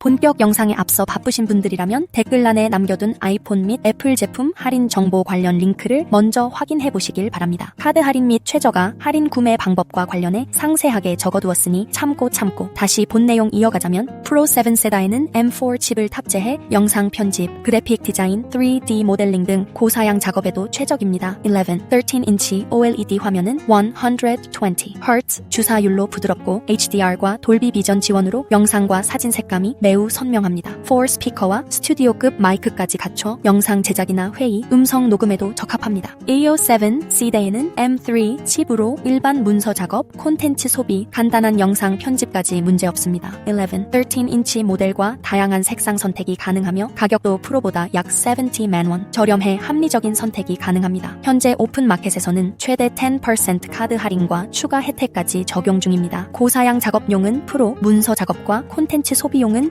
본격 영상에 앞서 바쁘신 분들이라면 댓글란에 남겨둔 아이폰 및 애플 제품 할인 정보 관련 링크를 먼저 확인해 보시길 바랍니다. 카드 할인 및 최저가, 할인 구매 방법과 관련해 상세하게 적어두었으니 참고 참고 다시 본 내용 이어가자면 프로 7 세다에는 M4 칩을 탑재해 영상 편집, 그래픽 디자인, 3D 모델링 등 고사양 작업에도 최적입니다. 11, 13인치 OLED 화면은 120Hz 주사율로 부드럽고 HDR과 돌비 비전 지원으로 영상과 사진 색감이 매우 선명합니다. 4 스피커와 스튜디오급 마이크까지 갖춰 영상 제작이나 회의, 음성 녹음에도 적합합니다. AO7 C대에는 M3 칩으로 일반 문서 작업, 콘텐츠 소비, 간단한 영상 편집까지 문제없습니다. 11, 13인치 모델과 다양한 색상 선택이 가능하며 가격도 프로보다 약 70만 원, 저렴해 합리적인 선택이 가능합니다. 현재 오픈 마켓에서는 최대 10% 카드 할인과 추가 혜택까지 적용 중입니다. 고사양 작업용은 프로, 문서 작업과 콘텐츠 소비용은